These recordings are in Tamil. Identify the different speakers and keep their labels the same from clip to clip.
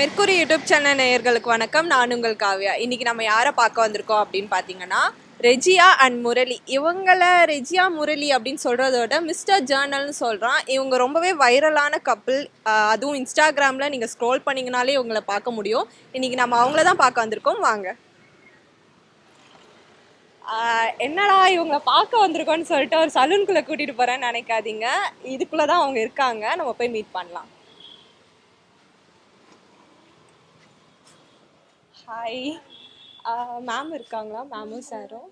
Speaker 1: மெர்க்குரி யூடியூப் சேனல் நேயர்களுக்கு வணக்கம். நான் உங்கள் காவ்யா. இன்னைக்கு நம்ம யாரை பார்க்க வந்திருக்கோம் அப்படின்னு பார்த்தீங்கன்னா ரெஜியா அண்ட் முரளி. இவங்கள ரெஜியா முரளி அப்படின்னு சொல்கிறதோட மிஸ்டர் ஜேர்னல்னு சொல்கிறான் இவங்க ரொம்பவே வைரலான கப்பிள் அதுவும் இன்ஸ்டாகிராமில் நீங்கள் ஸ்க்ரோல் பண்ணிங்கனாலே இவங்களை பார்க்க முடியும். இன்றைக்கி நம்ம அவங்கள தான் பார்க்க வந்திருக்கோம். வாங்க. என்னடா இவங்களை பார்க்க வந்திருக்கோன்னு சொல்லிட்டு ஒரு சலூன்குள்ளே கூட்டிகிட்டு போகிறேன்னு நினைக்காதீங்க. இதுக்குள்ளே தான் அவங்க இருக்காங்க. நம்ம போய் மீட் பண்ணலாம். ஹாய் மேம் இருக்காங்களா? மேமும் சாரும்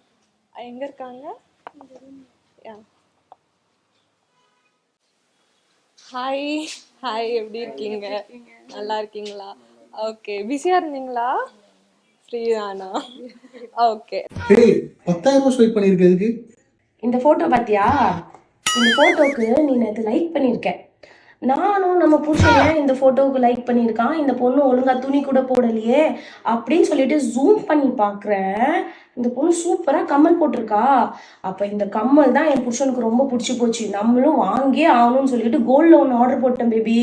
Speaker 1: எங்கே இருக்காங்க? ஹாய் ஹாய் எப்படி இருக்கீங்க? நல்லா இருக்கீங்களா? ஓகே பிஸியாக இருந்தீங்களா? ஃப்ரீ தானா? ஓகே
Speaker 2: பத்தாயிரம் ரூபாய் ஸ்வைப் பண்ணியிருக்கிறதுக்கு
Speaker 3: இந்த ஃபோட்டோ பார்த்தியா? இந்த ஃபோட்டோக்கு நீ நேற்று லைக் பண்ணியிருக்க. நானும் நம்ம புருஷன் ஏன் இந்த ஃபோட்டோவுக்கு லைக் பண்ணியிருக்கான்? இந்த பொண்ணு ஒழுங்காக துணி கூட போடலையே அப்படின்னு சொல்லிட்டு ஜூம் பண்ணி பார்க்குறேன். இந்த பொண்ணு சூப்பராக கம்மல் போட்டிருக்கா. அப்போ இந்த கம்மல் தான் என் புருஷனுக்கு ரொம்ப பிடிச்சி போச்சு. நம்மளும் வாங்கியே ஆகணும்னு சொல்லிட்டு கோல்டு லோன் ஆர்டர் போட்டேன் பேபி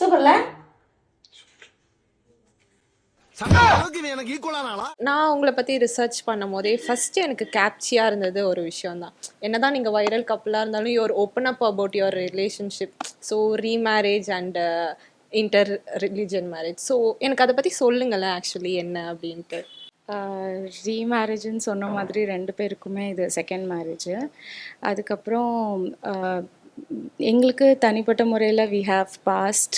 Speaker 3: சூப்பர்ல
Speaker 1: நான் உங்களை பற்றி ரிசர்ச் பண்ணும் போதே ஃபர்ஸ்ட் எனக்கு கேப்சியாக இருந்தது ஒரு விஷயம் தான் என்னதான் நீங்கள் வைரல் கப்பலாக இருந்தாலும் your open up about your relationship so remarriage and inter religion marriage so எனக்கு அதை பற்றி சொல்லுங்களேன் ஆக்சுவலி என்ன அப்படின்ட்டு.
Speaker 4: ரீமேரேஜ்னு சொன்ன மாதிரி ரெண்டு பேருக்குமே இது செகண்ட் மேரேஜு அதுக்கப்புறம் எங்களுக்கு தனிப்பட்ட முறையில் வி ஹாவ் பாஸ்ட்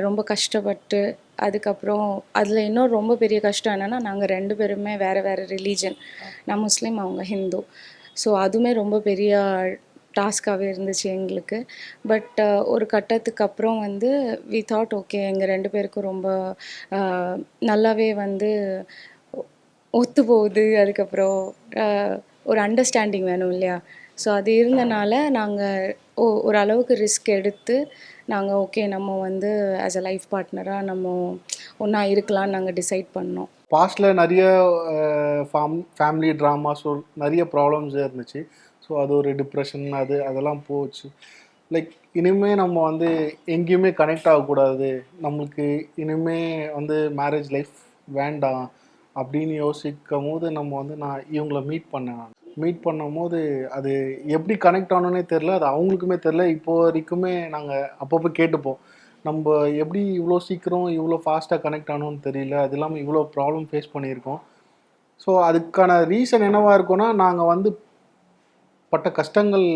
Speaker 4: ரொம்ப கஷ்டப்பட்டு அதுக்கப்புறம் அதில் இன்னும் ரொம்ப பெரிய கஷ்டம் என்னென்னா நாங்கள் ரெண்டு பேருமே வேறு வேறு ரிலீஜன் நான் முஸ்லீம் அவங்க ஹிந்து. ஸோ அதுவுமே ரொம்ப பெரிய டாஸ்காகவே இருந்துச்சு எங்களுக்கு. பட் ஒரு கட்டத்துக்கு அப்புறம் வந்து வி தாட் ஓகே எங்கள் ரெண்டு பேருக்கும் ரொம்ப நல்லாவே வந்து ஒத்து போகுது. அதுக்கப்புறம் ஒரு அண்டர்ஸ்டாண்டிங் வேணும் இல்லையா? ஸோ அது இருந்தனால நாங்கள் ஓ ஒரு அளவுக்கு ரிஸ்க் எடுத்து நாங்கள் ஓகே நம்ம வந்து ஆஸ் அ லைஃப் பார்ட்னராக நம்ம ஒன்றா இருக்கலாம்னு நாங்கள் டிசைட் பண்ணோம்.
Speaker 2: பாஸ்டில் நிறைய ஃபாம் ஃபேமிலி ட்ராமாஸ் நிறைய ப்ராப்ளம்ஸ் இருந்துச்சு. ஸோ அது ஒரு டிப்ரெஷன் அது அதெல்லாம் போச்சு. லைக் இனிமே நம்ம வந்து எங்கேயுமே கனெக்ட் ஆகக்கூடாது. நம்மளுக்கு இனிமே வந்து மேரேஜ் லைஃப் வேண்டாம் அப்படின்னு யோசிக்கும் போது நம்ம வந்து நான் இவங்களை மீட் பண்ணேன் நான். மீட் பண்ணும் போது அது எப்படி கனெக்ட் ஆனோன்னே தெரில அது அவங்களுக்குமே தெரில இப்போ வரைக்குமே நாங்கள் அப்பப்போ கேட்டுப்போம். நம்ம எப்படி இவ்வளோ சீக்கிரம் இவ்வளோ ஃபாஸ்ட்டாக கனெக்ட் ஆனோன்னு தெரியல. அது இல்லாமல் இவ்வளோ ப்ராப்ளம் ஃபேஸ் பண்ணியிருக்கோம். ஸோ அதுக்கான ரீசன் என்னவா இருக்கும்னா நாங்கள் வந்து பட்ட கஷ்டங்கள்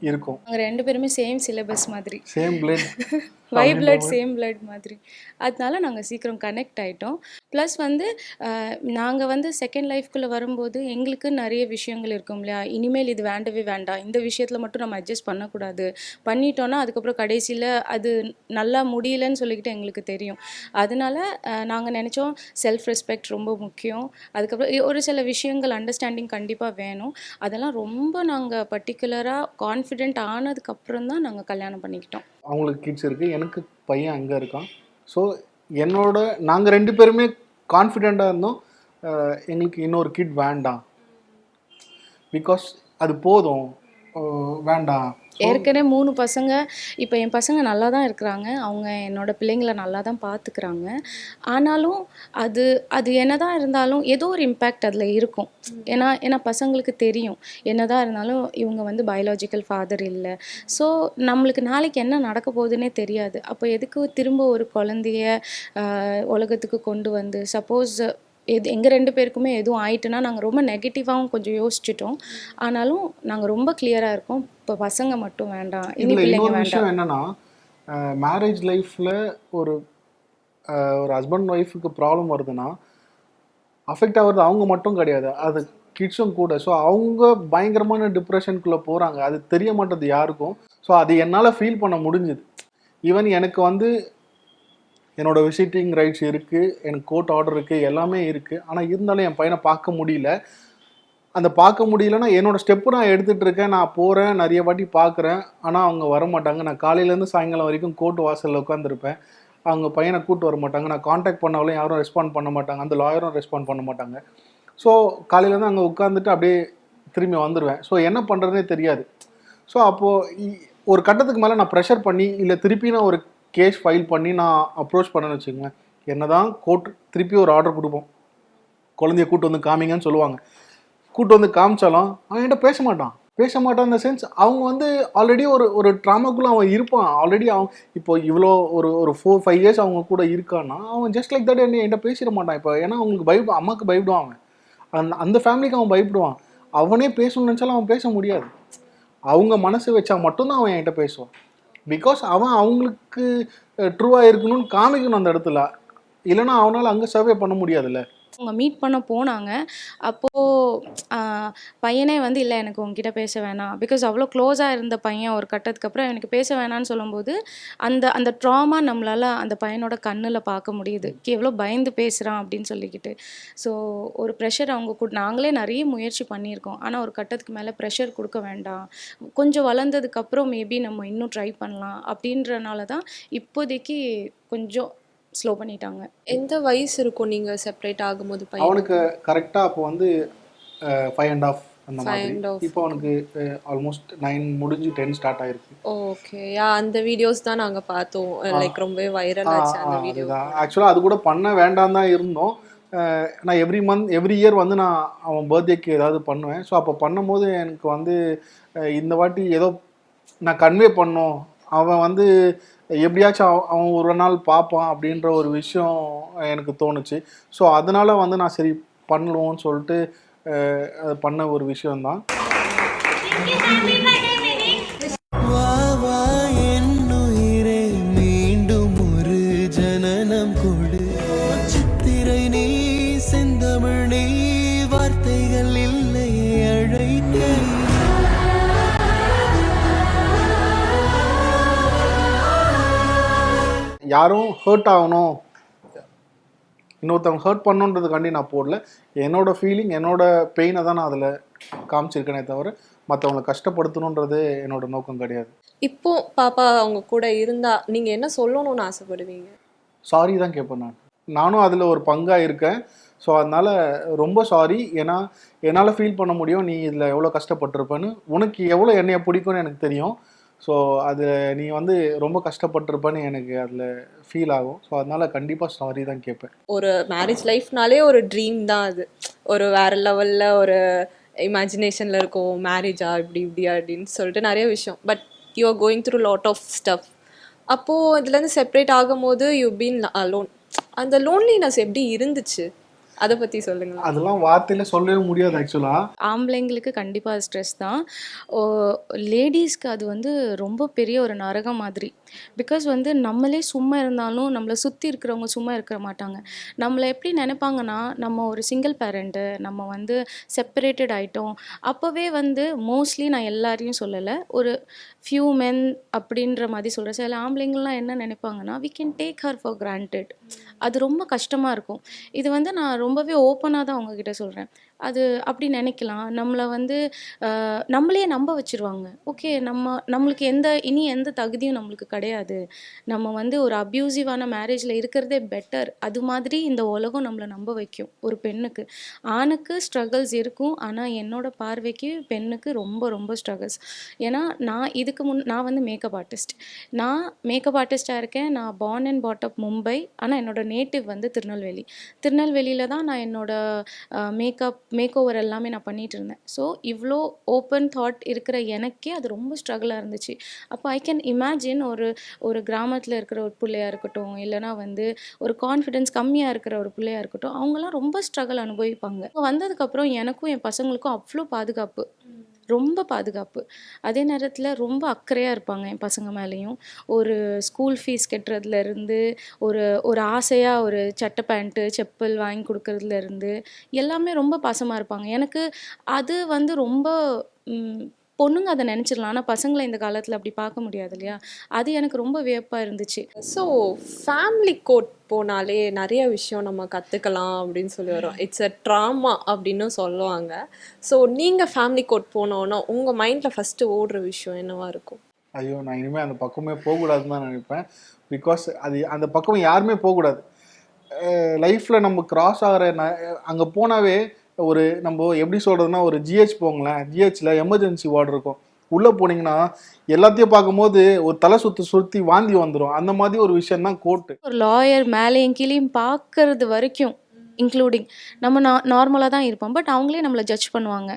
Speaker 2: இருக்கும்.
Speaker 4: ரெண்டு பேருமே சேம் சிலபஸ் மாதிரி.
Speaker 2: Same blood
Speaker 4: why blood same blood மாதிரி. அதனால நாங்கள் சீக்கிரம் கனெக்ட் ஆகிட்டோம் ப்ளஸ் வந்து நாங்கள் வந்து செகண்ட் லைஃப்குள்ளே வரும்போது எங்களுக்கு நிறைய விஷயங்கள் இருக்கும் இல்லையா? இனிமேல் இது வேண்டவே வேண்டாம். இந்த விஷயத்தில் மட்டும் நம்ம அட்ஜஸ்ட் பண்ணக்கூடாது. பண்ணிட்டோன்னா அதுக்கப்புறம் கடைசியில் அது நல்லா முடியலன்னு சொல்லிக்கிட்டு எங்களுக்கு தெரியும். அதனால நாங்கள் நினச்சோம் செல்ஃப் ரெஸ்பெக்ட் ரொம்ப முக்கியம். அதுக்கப்புறம் ஒரு சில விஷயங்கள் அண்டர்ஸ்டாண்டிங் கண்டிப்பாக வேணும். அதெல்லாம் ரொம்ப நாங்கள் பர்டிகுலராக கான்ஃபிடென்ட் ஆனதுக்கப்புறம் தான் நாங்கள் கல்யாணம் பண்ணிக்கிட்டோம்.
Speaker 2: அவங்களுக்கு கிட்ஸ் இருக்குது எனக்கு பையன் அங்கே இருக்கான். ஸோ என்னோட நாங்கள் ரெண்டு பேருமே கான்ஃபிடெண்ட்டாக இருந்தோம். எங்களுக்கு இன்னொரு கிட் வேண்டாம். பிகாஸ் அது போதும். வேண்டாம்.
Speaker 4: ஏற்கனவே மூணு பசங்க இப்போ என் பசங்க நல்லா தான் இருக்கிறாங்க. அவங்க என்னோட பிள்ளைங்கள நல்லா தான் பார்த்துக்கிறாங்க ஆனாலும் அது அது என்னதான் இருந்தாலும் ஏதோ ஒரு இம்பேக்ட் அதில் இருக்கும். ஏன்னா ஏன்னா பசங்களுக்கு தெரியும். என்னதான் இருந்தாலும் இவங்க வந்து பயாலஜிக்கல் ஃபாதர் இல்லை. ஸோ நம்மளுக்கு நாளைக்கு என்ன நடக்க போகுதுன்னே தெரியாது. அப்போ எதுக்கு திரும்ப ஒரு குழந்தைய உலகத்துக்கு கொண்டு வந்து சப்போஸ் எது எங்கள் ரெண்டு பேருக்குமே எதுவும் ஆயிட்டுனா நாங்கள் ரொம்ப நெகட்டிவாகவும் கொஞ்சம் யோசிச்சிட்டோம். ஆனாலும் நாங்கள் ரொம்ப கிளியராக இருக்கோம். இப்போ பசங்க மட்டும் வேண்டாம் இனி பிள்ளைங்க வேண்டாம்.
Speaker 2: விஷயம் என்னன்னா மேரேஜ் லைஃப்பில் ஒரு ஒரு ஹஸ்பண்ட் ஒய்ஃபுக்கு ப்ராப்ளம் வருதுன்னா அஃபெக்ட் ஆகிறது அவங்க மட்டும் கிடையாது. அது கிட்ஸும் கூட. ஸோ அவங்க பயங்கரமான டிப்ரெஷனுக்குள்ளே போகிறாங்க அது தெரிய மாட்டேது யாருக்கும். ஸோ அது என்னால் ஃபீல் பண்ண முடிஞ்சுது. ஈவன் எனக்கு வந்து என்னோட விசிட்டிங் ரைட்ஸ் இருக்குது எனக்கு கோர்ட் ஆர்டர் இருக்குது எல்லாமே இருக்குது ஆனால் இருந்தாலும் என் பையனை பார்க்க முடியல. அந்த பார்க்க முடியலன்னா என்னோடய ஸ்டெப்பு நான் எடுத்துகிட்டு இருக்கேன். நான் போகிறேன் நிறைய வாட்டி பார்க்குறேன். ஆனால் அவங்க வர மாட்டாங்க நான் காலையிலேருந்து சாயங்காலம் வரைக்கும் கோர்ட் வாசலில் உட்காந்துருப்பேன் அவங்க பையனை கூட்டு வர மாட்டாங்க நான் காண்டாக்ட் பண்ணாலும் யாரும் ரெஸ்பாண்ட் பண்ண மாட்டாங்க. அந்த லாயரும் ரெஸ்பாண்ட் பண்ண மாட்டாங்க. ஸோ காலையிலேருந்து அங்கே உட்காந்துட்டு அப்படியே திரும்பி வந்துடுவேன் ஸோ என்ன பண்ணுறதுனே தெரியாது. ஸோ அப்போது ஒரு கட்டத்துக்கு மேலே நான் ப்ரெஷர் பண்ணி இல்லை திருப்பி நான் ஒரு கேஸ் ஃபைல் பண்ணி நான் அப்ரோச் பண்ணேன்னு வச்சுக்கோங்களேன். என்னதான் கோர்ட் திருப்பி ஒரு ஆர்டர் கொடுப்போம். குழந்தைய கூட்டு வந்து காமிங்கன்னு சொல்லுவாங்க. கூட்டு வந்து காமிச்சாலும் அவன் என்கிட்ட பேச மாட்டான். பேச மாட்டான் இந்த சென்ஸ் அவங்க வந்து ஆல்ரெடி ஒரு ஒரு ட்ராமாக்குள்ளே அவன் இருப்பான். ஆல்ரெடி அவன் இப்போ இவ்வளோ ஒரு ஒரு ஃபோர் ஃபைவ் இயர்ஸ் அவங்க கூட இருக்கான்னா அவன் ஜஸ்ட் லைக் தட் என்ன என்கிட்ட பேசிட மாட்டான். இப்போ ஏன்னா அவங்களுக்கு பயப்ப அம்மாவுக்கு பயப்படுவான் அவன். அந்த அந்த ஃபேமிலிக்கு அவன் பயப்படுவான். அவனே பேசணும்னு நினச்சாலும் அவன் பேச முடியாது. அவங்க மனசு வச்சா மட்டும்தான் அவன் என்கிட்ட பேசுவான். பிகாஸ் அவன் அவங்களுக்கு ட்ரூவாக இருக்கணும்னு காமிக்கணும் அந்த இடத்துல. இல்லைன்னா அவனால் அங்கே சர்வே பண்ண முடியாதுல்ல.
Speaker 4: அவங்க மீட் பண்ண போனாங்க. அப்போது பையனே வந்து இல்லை எனக்கு உங்ககிட்ட பேச வேணாம். பிகாஸ் அவ்வளோ க்ளோஸாக இருந்த பையன் ஒரு கட்டத்துக்கு அப்புறம் எனக்கு பேச வேணான்னு சொல்லும்போது அந்த அந்த ட்ராமா நம்மளால் அந்த பையனோட கண்ணில் பார்க்க முடியுது. எவ்வளோ பயந்து பேசுகிறான் அப்படின்னு சொல்லிக்கிட்டு. ஸோ ஒரு ப்ரெஷர் அவங்க கூட நாங்களே நிறைய முயற்சி பண்ணியிருக்கோம். ஆனால் ஒரு கட்டத்துக்கு மேலே ப்ரெஷர் கொடுக்க வேண்டாம். கொஞ்சம் வளர்ந்ததுக்கப்புறம் மேபி நம்ம இன்னும் ட்ரை பண்ணலாம். அப்படின்றனால தான் இப்போதைக்கு கொஞ்சம் ஸ்லோ பண்ணிட்டாங்க.
Speaker 1: எந்த வயசு இருக்கும் நீங்க செப்பரேட் ஆகும்போது பையன்?
Speaker 2: அவனுக்கு கரெக்டாக அப்போ வந்து ஃபைவ் அண்ட் ஆஃப் அந்த மாதிரி. இப்போ அவனுக்கு ஆல்மோஸ்ட் நைன் முடிஞ்சு டென் ஸ்டார்ட் ஆயிருக்கு.
Speaker 1: ஓகே யா அந்த வீடியோஸ் தான் நாங்க பார்த்தோம். லைக் ரொம்பவே வைரல் ஆச்சு அந்த வீடியோ
Speaker 2: ஆக்சுவலாக அது கூட பண்ண வேண்டாம் தான் இருந்தோம். நான் எவ்ரி மந்த் எவ்ரி இயர் வந்து நான் அவன் பர்த்டேக்கு ஏதாவது பண்ணுவேன். ஸோ அப்போ பண்ணும்போது எனக்கு வந்து இந்த வாட்டி ஏதோ நான் கன்வே பண்ணோம். அவன் வந்து எப்படியாச்சும் அவன் ஒரு நாள் பார்ப்பான் அப்படின்ற ஒரு விஷயம் எனக்கு தோணுச்சு. ஸோ அதனால வந்து நான் சரி பண்ணுவோம்னு சொல்லிட்டு பண்ண ஒரு விஷயம்தான். யாரும் ஹர்ட் ஆகணும். இன்னொருத்தவங்க ஹர்ட் பண்ணுன்றதுக்காண்டி நான் போடல. என்னோட ஃபீலிங் என்னோட பெயினை தான் நான் அதில் காமிச்சிருக்கேனே தவிர மற்றவங்களை கஷ்டப்படுத்தணுன்றது என்னோட நோக்கம் கிடையாது.
Speaker 1: இப்போ பாப்பா அவங்க கூட இருந்தா நீங்க என்ன சொல்லணும்னு ஆசைப்படுவீங்க?
Speaker 2: சாரி தான் கேட்பேன் நான். நானும் அதில் ஒரு பங்காக இருக்கேன். ஸோ அதனால் ரொம்ப சாரி ஏன்னா என்னால் ஃபீல் பண்ண முடியும். நீ இதில் எவ்வளோ கஷ்டப்பட்டிருப்பேன்னு. உனக்கு எவ்வளோ என்னைய பிடிக்கும்னு எனக்கு தெரியும். ஸோ அது நீ வந்து ரொம்ப கஷ்டப்பட்டிருப்பேன்னு எனக்கு அதில் ஃபீல் ஆகும். ஸோ அதனால் கண்டிப்பாக சாரி தான் கேட்பேன்.
Speaker 1: ஒரு மேரேஜ் லைஃப்னாலே ஒரு ட்ரீம் தான் அது. ஒரு வேற லெவலில் ஒரு இமேஜினேஷனில் இருக்கும் மேரேஜா இப்படி இப்படியா அப்படின்னு சொல்லிட்டு நிறைய விஷயம். But you are going through lot of stuff அப்போது இதுலேருந்து செப்பரேட் ஆகும்போது யூ பீன் அலோன் அந்த லோன்லினஸ் எப்படி இருந்துச்சு? அதை பத்தி சொல்லுங்களேன்.
Speaker 2: அதெல்லாம் வார்த்தையில் சொல்லவே முடியாது ஆக்சுவலாக
Speaker 4: ஆம்பளைங்களுக்கு கண்டிப்பாக ஸ்ட்ரெஸ் தான். லேடிஸ்க்கு அது வந்து ரொம்ப பெரிய ஒரு நரகம் மாதிரி. பிகாஸ் வந்து நம்மளே சும்மா இருந்தாலும் நம்மளை சுற்றி இருக்கிறவங்க சும்மா இருக்க மாட்டாங்க. நம்மளை எப்படி நினைப்பாங்கன்னா நம்ம ஒரு சிங்கிள் பேரண்ட்டு நம்ம வந்து செப்பரேட்டட் ஆயிட்டோம். அப்போவே வந்து மோஸ்ட்லி நான் எல்லாரையும் சொல்லலை. ஒரு ஃபியூ மென் அப்படின்ற மாதிரி சொல்கிறேன் சில ஆம்பளைங்கள்லாம் என்ன நினைப்பாங்கன்னா we can take her for granted அது ரொம்ப கஷ்டமாக இருக்கும். இது வந்து நான் ரொம்பவே ஓப்பனாக தான் உங்ககிட்ட சொல்கிறேன் அது அப்படி நினைக்கலாம். நம்மளை வந்து நம்மளே நம்ப வச்சிருவாங்க. ஓகே நம்ம நம்மளுக்கு எந்த இனி எந்த தகுதியும் நம்மளுக்கு கிடையாது. நம்ம வந்து ஒரு அப்யூசிவான மேரேஜில் இருக்கிறதே பெட்டர் அது மாதிரி இந்த உலகம் நம்மளை நம்ப வைக்கும் ஒரு பெண்ணுக்கு. ஆணுக்கு ஸ்ட்ரகிள்ஸ் இருக்கும். ஆனால் என்னோட பார்வைக்கு பெண்ணுக்கு ரொம்ப ரொம்ப ஸ்ட்ரகிள்ஸ் ஏன்னா நான் இது இதுக்கு முன் நான் வந்து மேக்கப் ஆர்டிஸ்ட் நான் மேக்கப் ஆர்டிஸ்டாக இருக்கேன். நான் பார்ன் அண்ட் பாட்டப் மும்பை. ஆனால் என்னோட நேட்டிவ் வந்து திருநெல்வேலி. திருநெல்வேலியில் தான் நான் என்னோட மேக்கப் மேக் ஓவர் எல்லாமே நான் பண்ணிகிட்டு இருந்தேன். ஸோ இவ்வளோ ஓப்பன் தாட் இருக்கிற எனக்கே அது ரொம்ப ஸ்ட்ரகிளாக இருந்துச்சு. அப்போ ஐ கேன் இமேஜின் ஒரு ஒரு கிராமத்தில் இருக்கிற ஒரு பிள்ளையாக இருக்கட்டும் இல்லைனா வந்து ஒரு கான்ஃபிடென்ஸ் கம்மியாக இருக்கிற ஒரு பிள்ளையாக இருக்கட்டும் அவங்கெல்லாம் ரொம்ப ஸ்ட்ரகிள் அனுபவிப்பாங்க. வந்ததுக்கப்புறம் எனக்கும் என் பசங்களுக்கும் அவ்வளோ பாதுகாப்பு. ரொம்ப பாதுகாப்பு. அதே நேரத்தில் ரொம்ப அக்கறையாக இருப்பாங்க என் பசங்க மேலேயும். ஒரு ஸ்கூல் ஃபீஸ் கட்டுறதுலேருந்து ஒரு ஒரு ஆசையாக ஒரு சட்டை பேண்ட்டு செப்பல் வாங்கி கொடுக்கறதுலேருந்து எல்லாமே ரொம்ப பாசமாக இருப்பாங்க. எனக்கு அது வந்து ரொம்ப பொண்ணுங்க அதை நினச்சிடலாம். ஆனால் பசங்களை இந்த காலத்தில் அப்படி பார்க்க முடியாது இல்லையா? அது எனக்கு ரொம்ப வியப்பாக இருந்துச்சு.
Speaker 1: ஸோ ஃபேமிலி கோட் போனாலே நிறைய விஷயம் நம்ம கற்றுக்கலாம் அப்படின்னு சொல்லி வரும். இட்ஸ் அ ட்ராமா அப்படின்னு சொல்லுவாங்க. ஸோ நீங்கள் ஃபேமிலி கோட் போனோன்னா உங்கள் மைண்டில் ஃபஸ்ட்டு ஓடுற விஷயம் என்னவா இருக்கும்?
Speaker 2: ஐயோ நான் இனிமேல் அந்த பக்கமே போகக்கூடாதுன்னு தான் நினைப்பேன். பிகாஸ் அது அந்த பக்கம் யாருமே போகக்கூடாது. லைஃப்பில் நம்ம கிராஸ் ஆகிற அங்கே போனாவே ஒரு நம்ம எப்படி சொல்கிறதுனா ஒரு ஜிஹெச் போங்களேன். ஜிஹெச்சில் எமர்ஜென்சி வார்டு இருக்கும். உள்ளே போனீங்கன்னா எல்லாத்தையும் பார்க்கும்போது ஒரு தலை சுற்றி சுற்றி வாந்தி வந்துடும் அந்த மாதிரி ஒரு விஷயம் தான் கோர்ட்டு
Speaker 4: ஒரு லாயர் மேலேயும் கீழேயும் பார்க்கறது வரைக்கும் இன்க்ளூடிங் நம்ம நா நார்மலாக தான் இருப்போம். பட் அவங்களே நம்மளை ஜட்ஜ் பண்ணுவாங்க.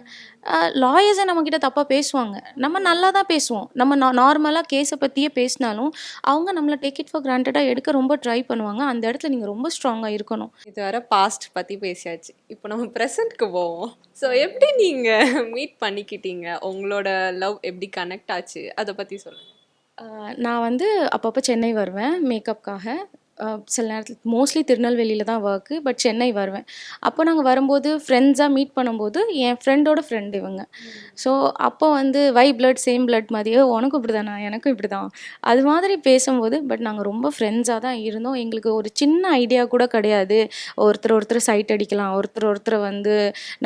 Speaker 4: லாயர்ஸே நம்மக்கிட்ட தப்பாக பேசுவாங்க. நம்ம நல்லா தான் பேசுவோம். நம்ம நா நார்மலாக கேஸை பற்றியே பேசினாலும் அவங்க நம்மளை டேக் இட் ஃபார் கிராண்டடாக எடுக்க ரொம்ப ட்ரை பண்ணுவாங்க. அந்த இடத்துல நீங்கள் ரொம்ப ஸ்ட்ராங்காக இருக்கணும்.
Speaker 1: இது வர பாஸ்ட் பற்றி பேசியாச்சு. இப்போ நம்ம ப்ரெசண்ட்க்கு போவோம். ஸோ எப்படி நீங்கள் மீட் பண்ணிக்கிட்டீங்க? உங்களோட லவ் எப்படி கனெக்ட் ஆச்சு? அதை பற்றி சொல்லுங்கள்
Speaker 4: நான் வந்து அப்பப்போ சென்னை வருவேன். மேக்கப்புக்காக சில நேரத்தில் மோஸ்ட்லி திருநெல்வேலியில் தான் ஒர்க்கு பட் சென்னை வருவேன். அப்போ நாங்கள் வரும்போது ஃப்ரெண்ட்ஸாக மீட் பண்ணும்போது என் ஃப்ரெண்டோட ஃப்ரெண்ட் இவங்க. ஸோ அப்போ வந்து வை பிளட் சேம் பிளட் மாதிரியே உனக்கும் இப்படி தானா எனக்கும் இப்படி தான் அது மாதிரி பேசும்போது பட் நாங்கள் ரொம்ப ஃப்ரெண்ட்ஸாக தான் இருந்தோம். எங்களுக்கு ஒரு சின்ன ஐடியா கூட கிடையாது. ஒருத்தர் ஒருத்தர் சைட் அடிக்கலாம் ஒருத்தர் ஒருத்தர் வந்து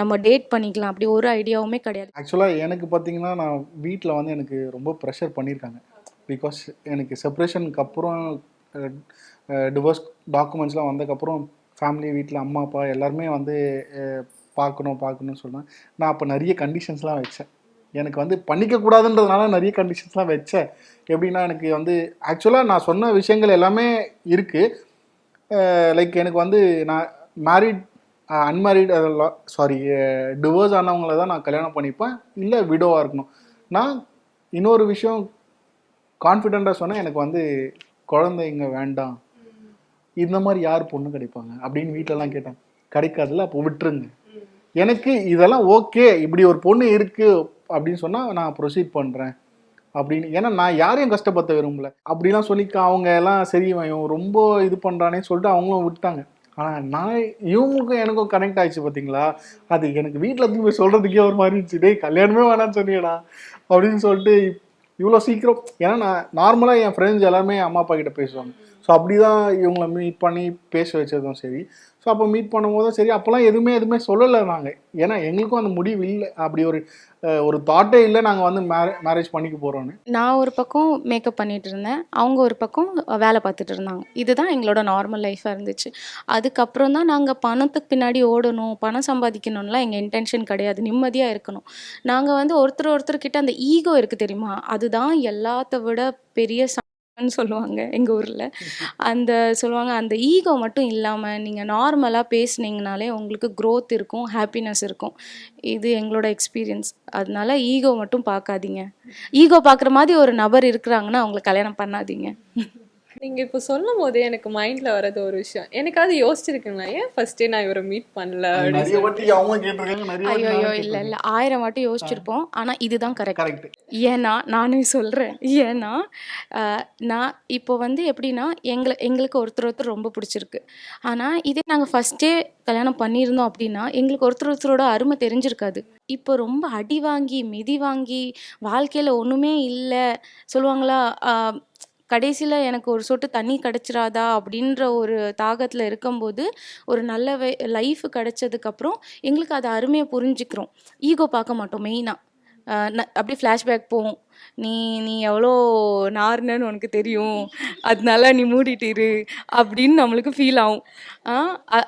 Speaker 4: நம்ம டேட் பண்ணிக்கலாம் அப்படி ஒரு ஐடியாவுமே கிடையாது.
Speaker 2: ஆக்சுவலாக எனக்கு பார்த்தீங்கன்னா நான் வீட்டில் வந்து எனக்கு ரொம்ப ப்ரெஷர் பண்ணியிருக்காங்க பிகாஸ் எனக்கு செப்பரேஷனுக்கு அப்புறம் டிவோர்ஸ் டாக்குமெண்ட்ஸ்லாம் வந்ததுக்கப்புறம் ஃபேமிலி வீட்டில் அம்மா அப்பா எல்லாருமே வந்து பார்க்கணும் பார்க்கணும்னு சொன்னேன் நான் அப்போ நிறைய கண்டிஷன்ஸ்லாம் வச்சேன். எனக்கு வந்து பண்ணிக்கக்கூடாதுன்றதுனால நிறைய கண்டிஷன்ஸ்லாம் வச்சேன். எப்படின்னா எனக்கு வந்து ஆக்சுவலாக நான் சொன்ன விஷயங்கள் எல்லாமே இருக்குது லைக் எனக்கு வந்து நான் மேரிட் அன்மேரிட் சாரி டிவோர்ஸ் ஆனவங்கள தான் நான் கல்யாணம் பண்ணிப்பேன். இல்லை விடோவாக இருக்கணும். நான் இன்னொரு விஷயம் கான்ஃபிடெண்ட்டாக சொன்னேன் எனக்கு வந்து குழந்தைங்க வேண்டாம். இந்த மாதிரி யார் பொண்ணு கிடைப்பாங்க? அப்படின்னு வீட்டிலலாம் கேட்டேன் கிடைக்காதுல்ல அப்போ விட்டுருங்க. எனக்கு இதெல்லாம் ஓகே இப்படி ஒரு பொண்ணு இருக்கு அப்படின்னு சொன்னால் நான் ப்ரொசீட் பண்ணுறேன் அப்படின்னு. ஏன்னா நான் யாரையும் கஷ்டப்படுத்த விரும்பல. அப்படிலாம் சொல்லி அவங்க எல்லாம் சரி இவன் ரொம்ப இது பண்ணுறானே சொல்லிட்டு அவங்களும் விட்டாங்க. ஆனால் நான் இவங்களுக்கும் எனக்கும் கனெக்ட் ஆயிடுச்சு பார்த்தீங்களா அது எனக்கு வீட்டில் இருந்து போய் சொல்கிறதுக்கே ஒரு மாதிரி இருந்துச்சு. டேய் கல்யாணமே வேணாம்னு சொன்னியடா. அப்படின்னு சொல்லிட்டு இவ்வளோ சீக்கிரம். ஏன்னா நான் நார்மலாக என் ஃப்ரெண்ட்ஸ் எல்லாருமே அம்மா அப்பா கிட்ட பேசுவாங்க. ஸோ அப்படி தான் இவங்கள மீட் பண்ணி பேச வச்சதும் சரி. ஸோ அப்போ மீட் பண்ணும்போதும் சரி அப்போல்லாம் எதுவுமே எதுவுமே சொல்லலை நாங்கள் ஏன்னா எங்களுக்கும் அந்த முடிவு இல்லை. அப்படி ஒரு ஒரு தாட்டே இல்லை நாங்கள் வந்து மேரே மேரேஜ் பண்ணிக்க போகிறோன்னு
Speaker 4: நான் ஒரு பக்கம் மேக்கப் பண்ணிட்டு இருந்தேன். அவங்க ஒரு பக்கம் வேலை பார்த்துட்டு இருந்தாங்க. இதுதான் எங்களோட நார்மல் லைஃபாக இருந்துச்சு. அதுக்கப்புறம் தான் நாங்கள் பணத்துக்கு பின்னாடி ஓடணும் பணம் சம்பாதிக்கணும்லாம் எங்கள் இன்டென்ஷன் கிடையாது. நிம்மதியாக இருக்கணும். நாங்கள் வந்து ஒருத்தர் ஒருத்தர்கிட்ட அந்த ஈகோ இருக்குது தெரியுமா? அதுதான் எல்லாத்த விட பெரிய சொல்லுவாங்க எங்கள் ஊரில். அந்த சொல்லுவாங்க அந்த ஈகோ மட்டும் இல்லாமல் நீங்கள் நார்மலாக பேசுனீங்கனாலே உங்களுக்கு growth இருக்கும் ஹாப்பினஸ் இருக்கும். இது எங்களோட எக்ஸ்பீரியன்ஸ் அதனால ஈகோ மட்டும் பார்க்காதீங்க. ஈகோ பார்க்குற மாதிரி ஒரு நபர் இருக்கிறாங்கன்னா அவங்கள கல்யாணம் பண்ணாதீங்க.
Speaker 1: நீங்கள் இப்போ சொல்லும் போதே எனக்கு மைண்டில் வர்றது ஒரு விஷயம். எனக்காவது யோசிச்சிருக்கீங்களா? ஏன் ஃபர்ஸ்டே நான் இவரை மீட் பண்ணல
Speaker 4: ஐயோ ஐயோ இல்லை இல்லை. ஆயிரம் வாட்டி யோசிச்சிருப்போம். ஆனால் இதுதான் கரெக்ட்
Speaker 2: கரெக்ட்
Speaker 4: ஏன்னா நானே சொல்கிறேன் ஏன்னா ஆஹ், நான் இப்போ வந்து எப்படின்னா எங்களை எங்களுக்கு ஒருத்தர் ஒருத்தர் ரொம்ப பிடிச்சிருக்கு. ஆனால் இதே நாங்கள் ஃபஸ்ட்டே கல்யாணம் பண்ணியிருந்தோம் அப்படின்னா எங்களுக்கு ஒருத்தர் ஒருத்தரோட அருமை தெரிஞ்சிருக்காது. இப்போ ரொம்ப அடி வாங்கி மிதி வாங்கி வாழ்க்கையில் ஒன்றுமே இல்லை. சொல்லுவாங்களா கடைசியில் எனக்கு ஒரு சொட்டு தண்ணி கிடச்சிராதா அப்படின்ற ஒரு தாகத்தில் இருக்கும்போது ஒரு நல்ல வே லைஃப் கிடச்சதுக்கப்புறம் எங்களுக்கு அது அருமையை புரிஞ்சுக்கிறோம். ஈகோ பார்க்க மாட்டோம் மெயினாக அப்படியே ஃப்ளாஷ்பேக் போகும் நீ நீ எவ்வளோ நார்னன்னு உனக்கு தெரியும். அதனால நீ மூடிட்டு இரு. அப்படின்னு நம்மளுக்கு ஃபீல் ஆகும்.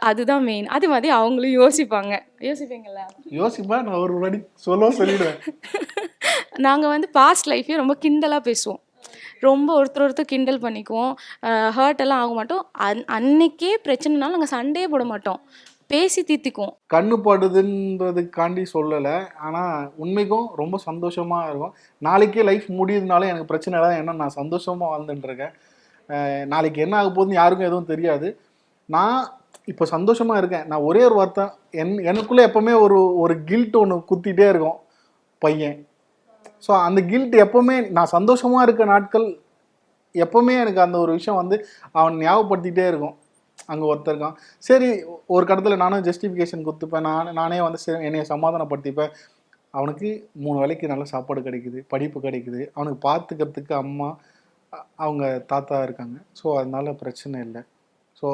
Speaker 4: அதுதான் மெயின் அது மாதிரி அவங்களும் யோசிப்பாங்க. யோசிப்பீங்களா
Speaker 2: யோசிப்பா நான் ஒரு வாட்டி சொல்ல சொல்லிடுவேன்.
Speaker 4: நாங்கள் வந்து பாஸ்ட் லைஃப்பையும் ரொம்ப கிண்டலாக பேசுவோம். ரொம்ப ஒருத்தர் ஒருத்தர் கிண்டல் பண்ணிக்குவோம். ஹர்ட் எல்லாம் ஆக மாட்டோம். அன் அன்னைக்கே பிரச்சனைனாலும் நாங்கள் சண்டையே போட மாட்டோம். பேசி தீர்த்திக்குவோம்.
Speaker 2: கண்ணு படுதுன்றதுக்காண்டி சொல்லலை. ஆனால் உண்மைக்கும் ரொம்ப சந்தோஷமாக இருக்கும். நாளைக்கே லைஃப் முடியுதுனால எனக்கு பிரச்சனை இல்லை. ஏன்னா நான் சந்தோஷமாக வாழ்ந்துட்டுருக்கேன். நாளைக்கு என்ன ஆக போகுதுன்னு யாருக்கும் எதுவும் தெரியாது. நான் இப்போ சந்தோஷமாக இருக்கேன். நான் ஒரே ஒரு வார்த்தை என் எனக்குள்ளே எப்போவுமே ஒரு ஒரு கில்ட் ஒன்று குத்திட்டே இருக்கும். பையன். ஸோ அந்த கில்ட் எப்போவுமே நான் சந்தோஷமாக இருக்க நாட்கள் எப்போவுமே எனக்கு அந்த ஒரு விஷயம் வந்து அவன் ஞாபகப்படுத்திகிட்டே இருக்கும். அங்கே ஒருத்தர் இருக்கான். சரி ஒரு கடத்தில் நானும் ஜஸ்டிஃபிகேஷன் கொடுத்துப்பேன். நான் நானே வந்து சரி என்னைய சமாதானப்படுத்திப்பேன். அவனுக்கு மூணு வேளைக்கு நல்ல சாப்பாடு கிடைக்குது படிப்பு கிடைக்குது. அவனுக்கு பார்த்துக்கிறதுக்கு அம்மா அவங்க தாத்தா இருக்காங்க. ஸோ அதனால பிரச்சனை இல்லை. ஸோ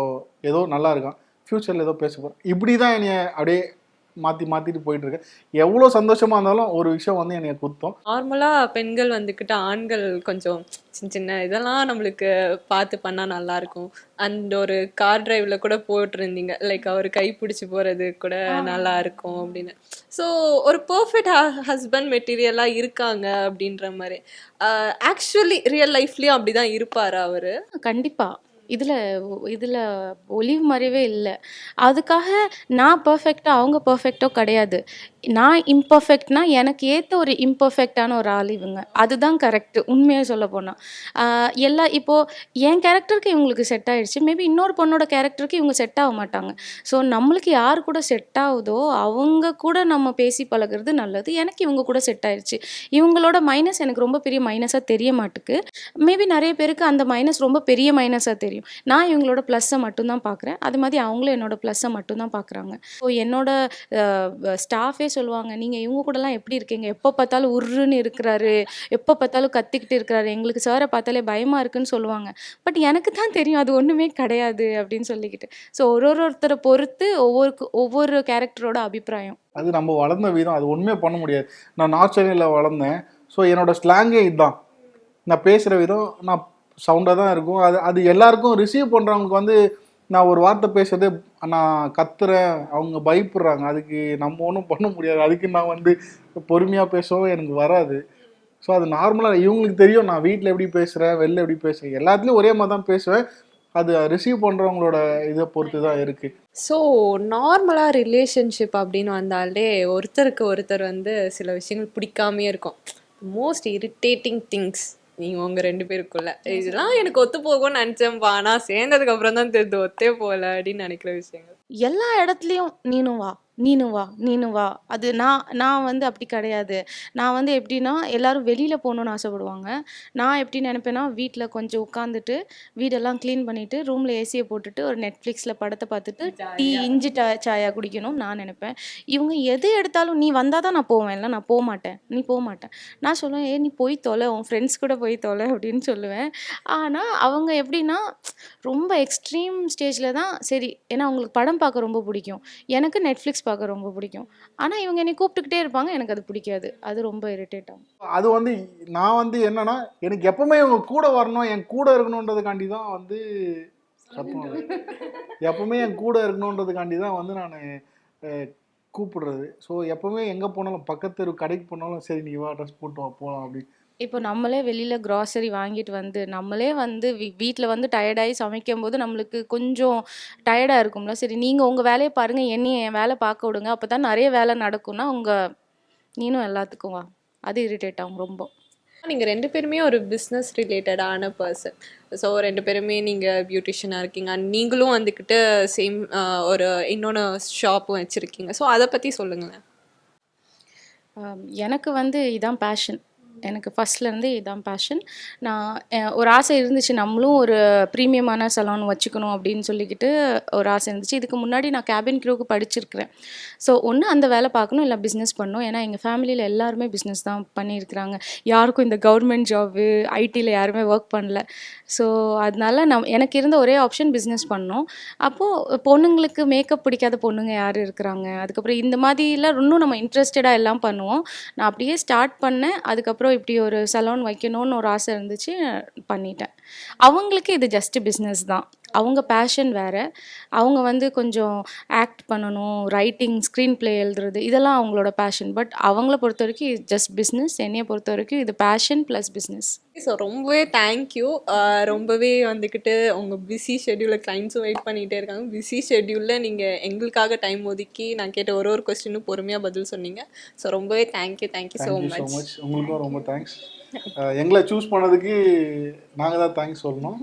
Speaker 2: ஏதோ நல்லா இருக்கான். ஃப்யூச்சரில் ஏதோ பேச போகிறேன் இப்படி தான் என்னைய அப்படியே மாற்றி மாற்றிட்டு போயிட்டு இருக்கேன் எவ்வளோ சந்தோஷமா இருந்தாலும் ஒரு விஷயம் வந்து என்னைய குத்தும்.
Speaker 1: நார்மலாக பெண்கள் வந்துக்கிட்டு ஆண்கள் கொஞ்சம் சின்ன சின்ன இதெல்லாம் நம்மளுக்கு பார்த்து பண்ணால் நல்லாயிருக்கும். அண்ட் ஒரு கார் டிரைவில் கூட போட்டிருந்தீங்க லைக் அவர் கை பிடிச்சி போகிறது கூட நல்லா இருக்கும் அப்படின்னு. ஸோ ஒரு பர்ஃபெக்ட் ஹஸ்பண்ட் மெட்டீரியலாக இருக்காங்க அப்படின்ற மாதிரி. ஆக்சுவலி ரியல் லைஃப்லேயும் அப்படி தான் இருப்பார் அவர்?
Speaker 4: கண்டிப்பா. இதில் இதில் ஒளிவு மறைவே இல்லை. அதுக்காக நான் பர்ஃபெக்டாக அவங்க பர்ஃபெக்டோ கிடையாது. நான் இம்பர்ஃபெக்ட்னா எனக்கு ஏற்ற ஒரு இம்பர்ஃபெக்டான ஒரு ஆள் இவங்க. அதுதான் கரெக்ட் உண்மையாக சொல்ல போனால் எல்லா இப்போது என் கேரக்டருக்கு இவங்களுக்கு செட் ஆயிடுச்சு. மேபி இன்னொரு பொண்ணோட கேரக்டருக்கு இவங்க செட் ஆக மாட்டாங்க. ஸோ நம்மளுக்கு யார் கூட செட் ஆகுதோ அவங்க கூட நம்ம பேசி பழகுறது நல்லது. எனக்கு இவங்க கூட செட் ஆயிடுச்சு இவங்களோட மைனஸ் எனக்கு ரொம்ப பெரிய மைனஸாக தெரிய மாட்டுக்கு. மேபி நிறைய பேருக்கு அந்த மைனஸ் ரொம்ப பெரிய மைனஸாக தெரியும். நான் இவங்களோட ப்ளஸ்ஸை மட்டும்தான் பார்க்குறேன் அது மாதிரி அவங்களும் என்னோட ப்ளஸ்ஸை மட்டும்தான் பார்க்குறாங்க ஸோ என்னோட ஸ்டாஃபே சொல்லுவாங்க நீங்கள் இவங்க கூடலாம் எப்படி இருக்கீங்க? எப்போ பார்த்தாலும் உருன்னு இருக்கிறாரு. எப்போ பார்த்தாலும் கத்திக்கிட்டு இருக்கிறாரு. எங்களுக்கு சாரை பார்த்தாலே பயமாக இருக்குன்னு சொல்லுவாங்க. பட் எனக்கு தான் தெரியும் அது ஒன்றுமே கிடையாது அப்படின்னு சொல்லிக்கிட்டு. ஸோ ஒரு ஒரு ஒருத்தரை பொறுத்து ஒவ்வொரு ஒவ்வொரு கேரக்டரோட அபிப்பிராயம்.
Speaker 2: அது நம்ம வளர்ந்த விதம். அது ஒன்றுமே பண்ண முடியாது. நான் நார்த் சென்னையில் வளர்ந்தேன். ஸோ என்னோட ஸ்லாங்கே இதுதான் நான் பேசுகிற விதம் நான் சவுண்டாக தான் இருக்கும். அது அது எல்லாருக்கும் ரிசீவ் பண்ணுறவங்களுக்கு வந்து நான் ஒரு வார்த்தை பேசுறதே நான் கத்துறேன். அவங்க பயப்படுறாங்க. அதுக்கு நம்ம ஒன்றும் பண்ண முடியாது. அதுக்கு நான் வந்து பொறுமையாக பேசவும் எனக்கு வராது. ஸோ அது நார்மலாக இவங்களுக்கு தெரியும். நான் வீட்டில் எப்படி பேசுகிறேன் வெளில எப்படி பேசுகிறேன் எல்லாத்துலேயும் ஒரே மாதிரி தான் பேசுவேன். அது ரிசீவ் பண்ணுறவங்களோட இதை பொறுத்து தான் இருக்குது
Speaker 1: ஸோ நார்மலாக ரிலேஷன்ஷிப் அப்படின்னு வந்தாலே ஒருத்தருக்கு ஒருத்தர் வந்து சில விஷயங்கள் பிடிக்காமே இருக்கும். மோஸ்ட் இரிட்டேட்டிங் திங்ஸ் நீங்க உங்க ரெண்டு பேருக்குள்ள. இதெல்லாம் எனக்கு ஒத்து போகும்னு நினைச்சேன். ஆனால் சேர்ந்ததுக்கு அப்புறம் தான் தெரிஞ்சு ஒத்தே போகல அப்படின்னு நினைக்கிற விஷயங்கள்.
Speaker 4: எல்லா இடத்துலயும் நீனும் வா. நீனும் வா நீனும் வா. அது நான் நான் வந்து அப்படி கிடையாது. நான் வந்து எப்படின்னா எல்லாரும் வெளியில் போகணுன்னு ஆசைப்படுவாங்க. நான் எப்படி நினைப்பேன்னா வீட்டில் கொஞ்சம் உட்காந்துட்டு வீடெல்லாம் க்ளீன் பண்ணிவிட்டு ரூமில் ஏசியை போட்டுட்டு ஒரு நெட்ஃப்ளிக்ஸில் படத்தை பார்த்துட்டு டீ இஞ்சி டா சாயா குடிக்கணும்னு நான் நினைப்பேன். இவங்க எது எடுத்தாலும் நீ வந்தால் தான் நான் போவேன். இல்லை நான் போக மாட்டேன் நீ போக மாட்டேன் நான் சொல்லுவேன் ஏ நீ போய் தொலை. உன் ஃப்ரெண்ட்ஸ் கூட போய் தொலை. அப்படின்னு சொல்லுவேன். ஆனால் அவங்க எப்படின்னா ரொம்ப எக்ஸ்ட்ரீம் ஸ்டேஜில் தான் சரி ஏன்னா அவங்களுக்கு படம் பார்க்க ரொம்ப பிடிக்கும். எனக்கு பார்க்க ரொம்ப பிடிக்கும். ஆனால் இவங்க என்னை கூப்பிட்டுக்கிட்டே இருப்பாங்க. எனக்கு அது பிடிக்காது. அது ரொம்ப இரிட்டேட் ஆகும்.
Speaker 2: அது வந்து நான் வந்து என்னன்னா எனக்கு எப்பவுமே இவங்க கூட வரணும் என் கூட இருக்கணுன்றதுக்காண்டி தான் வந்து எப்பவுமே என் கூட இருக்கணுன்றதுக்காண்டி தான் வந்து நான் கூப்பிடுறது. ஸோ எப்பவுமே எங்கே போனாலும் பக்கத்து தெரு கடைக்கு போனாலும் சரி நீ வா ட்ரெஸ் போட்டு வா போகலாம் அப்படின்னு
Speaker 4: இப்போ நம்மளே வெளியில் க்ராசரி வாங்கிட்டு வந்து நம்மளே வந்து வீ வீட்டில் வந்து டயர்டாகி சமைக்கும் போது நம்மளுக்கு கொஞ்சம் டயர்டாக இருக்கும்ல? சரி நீங்கள் உங்கள் வேலையை பாருங்கள் என்னையும் என் வேலை பார்க்க விடுங்க. அப்போ தான் நிறைய வேலை நடக்கும்னா உங்கள் நீனும் எல்லாத்துக்கும் வா. அது இரிட்டேட் ஆகும் ரொம்ப.
Speaker 1: நீங்கள் ரெண்டு பேருமே ஒரு பிஸ்னஸ் ரிலேட்டடான பர்சன் ஸோ ரெண்டு பேருமே நீங்கள் பியூட்டிஷியனாக இருக்கீங்க. அண்ட் நீங்களும் வந்துக்கிட்டு சேம் ஒரு இன்னொன்று ஷாப்பும் வச்சுருக்கீங்க. ஸோ அதை பற்றி சொல்லுங்களேன்.
Speaker 4: எனக்கு வந்து இதான் பேஷன் எனக்கு ஃபஸ்ட்லேருந்து இதுதான் பேஷன் நான் ஒரு ஆசை இருந்துச்சு. நம்மளும் ஒரு ப்ரீமியமான சலான் வச்சுக்கணும் அப்படின்னு சொல்லிக்கிட்டு ஒரு ஆசை இருந்துச்சு. இதுக்கு முன்னாடி நான் கேபின் க்ரூக்கு படிச்சிருக்கிறேன். ஸோ ஒன்று அந்த வேலை பார்க்கணும் இல்லை பிஸ்னஸ் பண்ணணும். ஏன்னா எங்கள் ஃபேமிலியில் எல்லாருமே பிஸ்னஸ் தான் பண்ணியிருக்கிறாங்க. யாருக்கும் இந்த கவர்மெண்ட் ஜாபு ஐடியில் யாருமே ஒர்க் பண்ணல. ஸோ அதனால நம் எனக்கு இருந்த ஒரே ஆப்ஷன் பிஸ்னஸ் பண்ணோம் அப்போது பொண்ணுங்களுக்கு மேக்கப் பிடிக்காத பொண்ணுங்க யார் இருக்கிறாங்க? அதுக்கப்புறம் இந்த மாதிரிலாம் இன்னும் நம்ம இன்ட்ரெஸ்டடாக எல்லாம் பண்ணுவோம். நான் அப்படியே ஸ்டார்ட் பண்ணேன். அதுக்கப்புறம் இப்படி ஒரு சலோன் வைக்கணும்னு ஒரு ஆசை இருந்துச்சு பண்ணிட்டேன். அவங்களுக்கு இது ஜஸ்ட் பிஸ்னஸ் தான். அவங்க பேஷன் வேறு. அவங்க வந்து கொஞ்சம் ஆக்ட் பண்ணணும் ரைட்டிங் ஸ்க்ரீன் ப்ளே எழுதுறது இதெல்லாம் அவங்களோட பேஷன் பட் அவங்கள பொறுத்த வரைக்கும் இது ஜஸ்ட் பிஸ்னஸ் என்னைய பொறுத்த வரைக்கும் இது பேஷன் ப்ளஸ் பிஸ்னஸ்
Speaker 1: ஸோ ரொம்பவே தேங்க்யூ ரொம்பவே வந்துக்கிட்டு உங்கள் பிஸி ஷெட்யூலில் கிளைண்ட்ஸும் வெயிட் பண்ணிகிட்டே இருக்காங்க. பிஸி ஷெட்யூலில் நீங்கள் எங்களுக்காக டைம் ஒதுக்கி நான் கேட்ட ஒரு ஒரு கொஸ்டினும் பொறுமையாக பதில் சொன்னீங்க. ஸோ ரொம்பவே thank you thank you so
Speaker 2: thank you so
Speaker 1: much
Speaker 2: much உங்களுக்கும் ரொம்ப தேங்க்ஸ் எங்களை சூஸ் பண்ணதுக்கு நாங்கள் தான் தேங்க்ஸ் சொல்லணும்.